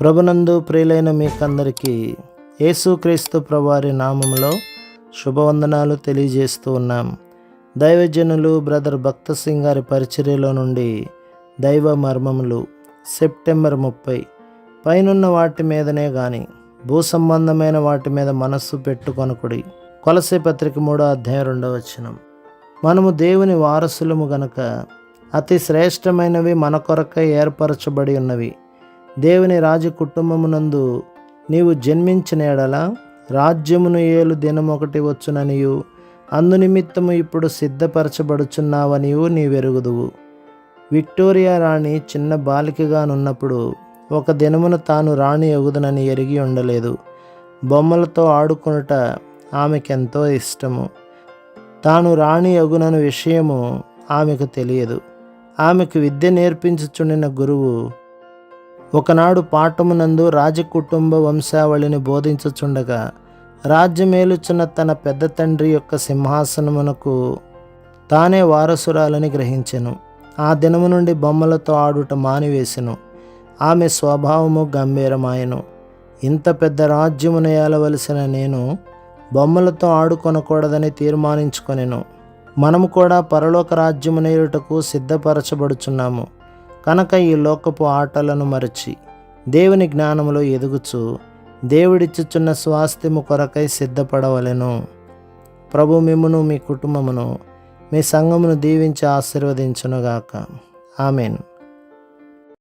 ప్రభునందు ప్రియులైన మీకందరికీ యేసుక్రీస్తు ప్రభువారి నామములో శుభవందనాలు తెలియజేస్తూ ఉన్నాం. దైవజనులు బ్రదర్ భక్త సింగ్ గారి పరిచర్యలో నుండి దైవ మర్మములు సెప్టెంబర్ ముప్పై. పైనున్న వాటి మీదనే కానీ భూ సంబంధమైన వాటి మీద మనస్సు పెట్టుకొనకుడి. కొలసే పత్రిక మూడో అధ్యాయం రెండవ వచనం. మనము దేవుని వారసులము గనక అతి శ్రేష్టమైనవి మన కొరకై ఏర్పరచబడి ఉన్నవి. దేవుని రాజ కుటుంబమునందు నీవు జన్మించిన ఎడల రాజ్యమును ఏలు దినమొకటి వచ్చుననియు. అందునిమిత్తము ఇప్పుడు సిద్ధపరచబడుచున్నావనియు నీవెరుగుదువు. విక్టోరియా రాణి చిన్న బాలికగానున్నప్పుడు ఒక దినమున తాను రాణి ఎగుదనని ఎరిగి ఉండలేదు. బొమ్మలతో ఆడుకొనుట ఆమెకెంతో ఇష్టము. తాను రాణి అగునని విషయము ఆమెకు తెలియదు. ఆమెకు విద్య నేర్పించుచుండిన గురువు ఒకనాడు పాఠమునందు రాజకుటుంబ వంశావళిని బోధించుచుండగా రాజ్యమేలుచున్న తన పెద్ద తండ్రి యొక్క సింహాసనమునకు తానే వారసురాలని గ్రహించెను. ఆ దినము నుండి బొమ్మలతో ఆడుట మానివేసెను. ఆమె స్వభావము గంభీరమాయను. ఇంత పెద్ద రాజ్యమును ఏలవలసిన నేను బొమ్మలతో ఆడుకొనకూడదని తీర్మానించుకొనెను. మనము కూడా పరలోక రాజ్యమునేయుటకు సిద్ధపరచబడుచున్నాము. కనుక ఈ లోకపు ఆటలను మరచి దేవుని జ్ఞానములో ఎదుగుచు దేవుడిచ్చుచున్న స్వాస్థ్యము కొరకై సిద్ధపడవలెను. ప్రభు మిమ్మును మీ కుటుంబమును మీ సంఘమును దీవించి ఆశీర్వదించునుగాక. ఆమెన్.